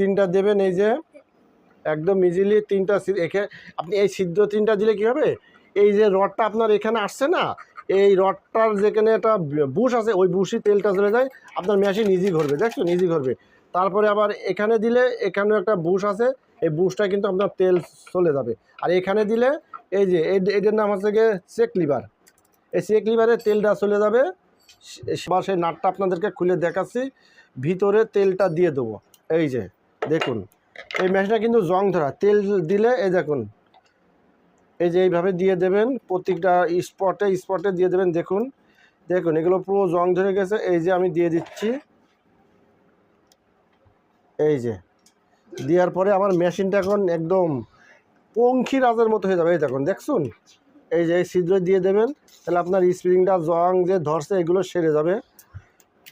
তিনটা দেবেন, এই যে একদম ইজিলি তিনটা এখে আপনি এই ছিদ্র তিনটা দিলে কি হবে? এই যে রডটা আপনার এখানে আসছে না, এই রডটার যেখানে একটা বুশ আছে, ওই বুশি তেলটা চলে যায়, আপনার মেশিন ইজি ঘুরবে দেখছ ইজি ঘুরবে তারপরে আবার এখানে দিলে এখানেও একটা বুশ আছে, এই বুশটা কিন্তু আপনার তেল চলে যাবে। আর এখানে দিলে এই যে এটার নাম হচ্ছে গিয়ে চেক লিভার। এই চেক লিভারে তেলটা চলে যাবে এবার সেই নাটটা আপনাদেরকে খুলে দেখাচ্ছি, ভিতরে তেলটা দিয়ে দেবো। এই যে, দেখুন। এই মেশিনটা কিন্তু জং ধরা, তেল দিলে, এই দেখুন। এই যে এইভাবে দিয়ে দেবেন প্রত্যেকটা স্পটে স্পটে দিয়ে দেবেন, দেখুন। দেখুন, এগুলো পুরো জং ধরে গেছে, এই যে আমি দিয়ে দিচ্ছি। এই যে, দেওয়ার পরে আমার মেশিনটা এখন একদম পঙ্খী রাজের মতো হয়ে যাবে, এই দেখুন, দেখছুন? এই যে এই ছিদ্র দিয়ে দেবেন, তাহলে আপনার স্প্রিংটা জং যে ধরছে, এগুলো সেরে যাবে।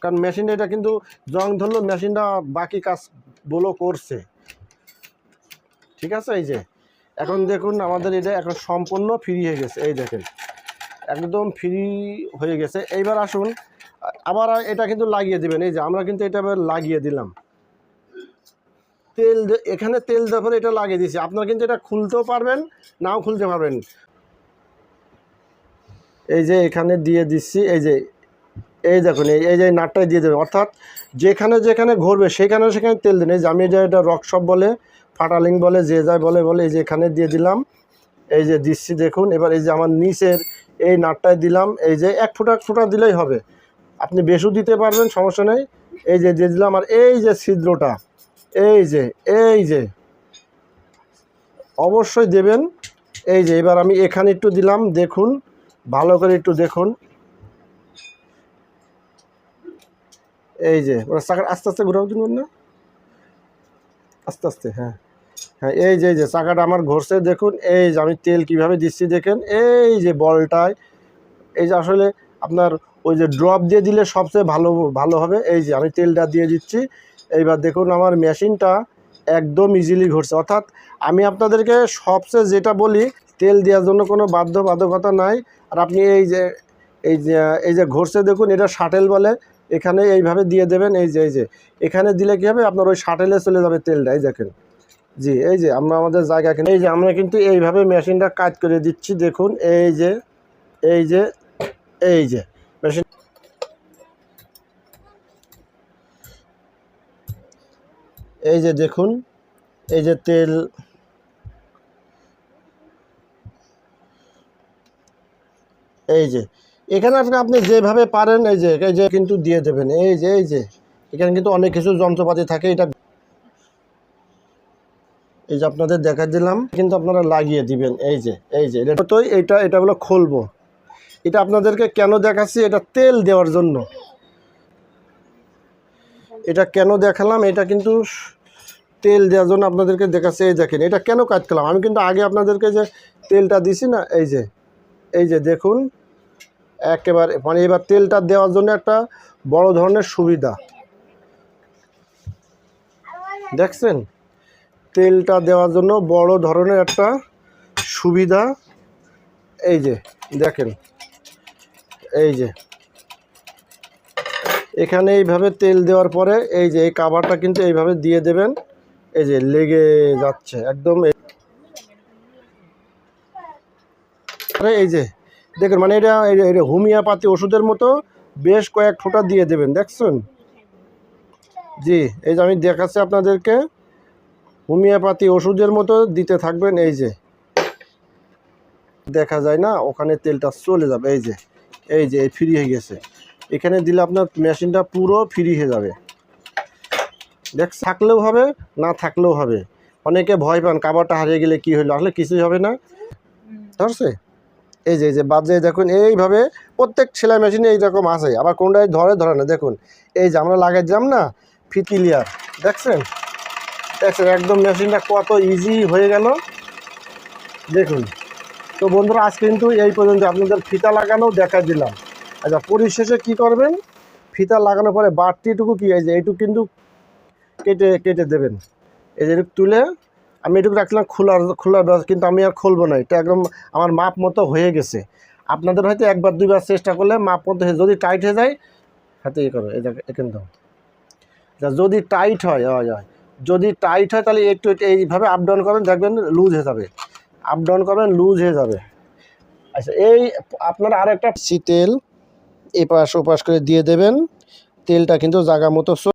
কারণ মেশিনটা এটা কিন্তু জং ধরলো, মেশিনটা বাকি কাজ কাজগুলো করছে। ঠিক আছে, এই যে। এখন দেখুন আমাদের এটা এখন সম্পূর্ণ ফ্রি হয়ে গেছে, এই দেখেন। একদম ফ্রি হয়ে গেছে। এইবার আসুন, আবার এটা কিন্তু লাগিয়ে দিবেন। এই যে আমরা কিন্তু এটা লাগিয়ে দিলাম। তেল এখানে তেল দেওয়ার পরে এটা লাগিয়ে দিয়েছি। আপনারা কিন্তু এটা খুলতেও পারবেন, নাও খুলতে পারবেন। এই যে এখানে দিয়ে দিচ্ছি, এই যে এই দেখুন, এই যে নাটটাই দিয়ে দেবে। অর্থাৎ যেখানে যেখানে ঘুরবে, সেখানে সেখানে তেল দিন। এই যে আমি এটা এটা রকশপ বলে ফাটালিং বলে, যে যায় বলে বলে, এই যে এখানে দিয়ে দিলাম। এই যে দিচ্ছি, দেখুন, এবার এই যে আমার নিচের এই নাটটায় দিলাম। এই যে এক ফুটা ফুটা দিলেই হবে। আপনি বেশু দিতে পারবেন, সমস্যা নেই। এই যে দিয়ে দিলাম, আর এই যে ছিদ্রটা, এই যে এই যে, অবশ্যই দেবেন। এই যে, এবার আমি এখানে একটু দিলাম, দেখুন, ভালো করে একটু দেখুন। এই যে ওরা চাকার আস্তে আস্তে ঘোরাও দিন না আস্তে আস্তে হ্যাঁ হ্যাঁ এই যে এই যে চাকাটা আমার ঘষছে দেখুন এই যে আমি তেল কীভাবে দিচ্ছি দেখেন এই যে বলটায় এই যে আসলে আপনার ওই যে ড্রপ দিয়ে দিলে সবচেয়ে ভালো ভালো হবে এই যে আমি তেলটা দিয়ে দিচ্ছি এইবার দেখুন আমার মেশিনটা একদম ইজিলি ঘুরছে অর্থাৎ আমি আপনাদেরকে সবচেয়ে যেটা বলি তেল দেওয়ার জন্য কোনো বাধ্য বাধকতা নাই আর আপনি এই যে এই যে এই যে ঘষছে দেখুন এটা শাটেল বলে এখানে এইভাবে দিয়ে দেবেন, এই যে এই যে। এখানে দিলে কী হবে? আপনার ওই শাটেলে চলে যাবে তেলটা, এই দেখেন। জি, এই যে, আমরা আমাদের জায়গা কিনে এই যে, আমরা কিন্তু এইভাবে মেশিনটা কাজ করে দিচ্ছি, দেখুন, এই যে এই যে এই যে। মেশিন এই যে, দেখুন, এই যে তেল। এই যে এখানে আপনি আপনি যেভাবে পারেন, এই যে এই যে কিন্তু দিয়ে দেবেন। এই যে এই যে, এখানে কিন্তু অনেক কিছু যন্ত্রপাতি থাকে। এটা এই যে আপনাদের দেখা দিলাম। কিন্তু আপনারা লাগিয়ে দিবেন। এই যে এই যে, এটা তো এইটা এটা হলো খুলবো। এটা আপনাদেরকে কেন দেখাচ্ছি? এটা তেল দেওয়ার জন্য। এটা কেন দেখালাম? এটা কিন্তু তেল দেওয়ার জন্য আপনাদেরকে দেখাচ্ছে। এই দেখেন, এটা কেন কাজ করলাম আমি কিন্তু আগে আপনাদেরকে যে তেলটা দিছি না, এই যে এই যে দেখুন। একেবারে মানে এবার তেলটা দেওয়ার জন্য একটা বড় ধরনের সুবিধা। দেখছেন? তেলটা দেওয়ার জন্য বড় ধরনের একটা সুবিধা। এই যে, দেখেন। এই যে। এখানে এইভাবে তেল দেওয়ার পরে এই যে, এই কাভারটা কিন্তু এইভাবে দিয়ে দেবেন। এই যে, লেগে যাচ্ছে, একদম এই- যে দেখুন মানে এটা এটা হোমিওপ্যাথি ওষুধের মতো বেশ কয়েক ফোঁটা দিয়ে দেবেন, দেখছেন? জি, এই যে আমি দেখাচ্ছি আপনাদেরকে। হোমিওপ্যাথি ওষুধের মতো দিতে থাকবেন, এই যে। দেখা যায় না, ওখানে তেলটা চলে যাবে, এই যে এই যে ফ্রি হয়ে গেছে। এখানে দিলে আপনার মেশিনটা পুরো ফ্রি হয়ে যাবে। দেখ, থাকলেও হবে, না থাকলেও হবে। অনেকে ভয় পান কাবারটা হারিয়ে গেলে কি হলো? আসলে কিছুই হবে না। ধরছে? এই যে এই যে বাজে দেখুন, এইভাবে প্রত্যেক সেলাই মেশিনে এইরকম আছে। আবার কোনটাই ধরে ধরে না। দেখুন, এই যে আমরা লাগাই দিলাম না ফিট ক্লিয়ার দেখছেন? দেখছেন, একদম মেশিনটা কত ইজি হয়ে গেল। দেখুন, তো বন্ধুরা, আজ কিন্তু এই পর্যন্ত আপনাদের ফিতা লাগানো দেখা দিলাম। আচ্ছা পরিশেষে কি করবেন? ফিতা লাগানোর পরে বাড়তিটুকু কি, এই যে, এইটুকু কিন্তু কেটে কেটে দেবেন। এই যে তুলে আমি এটুকু রাখলাম খোলার খোলার কিন্তু আমি আর খুলবো না। এটা একদম আমার মাপ মতো হয়ে গেছে। আপনাদের হয়তো একবার দুইবার চেষ্টা করলে মাপ মতো যদি টাইট হয়ে যায় হাতে ইয়ে করো দেখো এখান আচ্ছা, যদি টাইট হয় হয় হয় যদি টাইট হয় তাহলে একটু একটু এইভাবে আপ ডাউন করবেন দেখবেন লুজ হয়ে যাবে। আপ ডাউন করবেন লুজ হয়ে যাবে। আচ্ছা এই আপনারা আর একটা তেল এপাশ ওপাশ করে দিয়ে দেবেন। তেলটা কিন্তু জায়গা মতো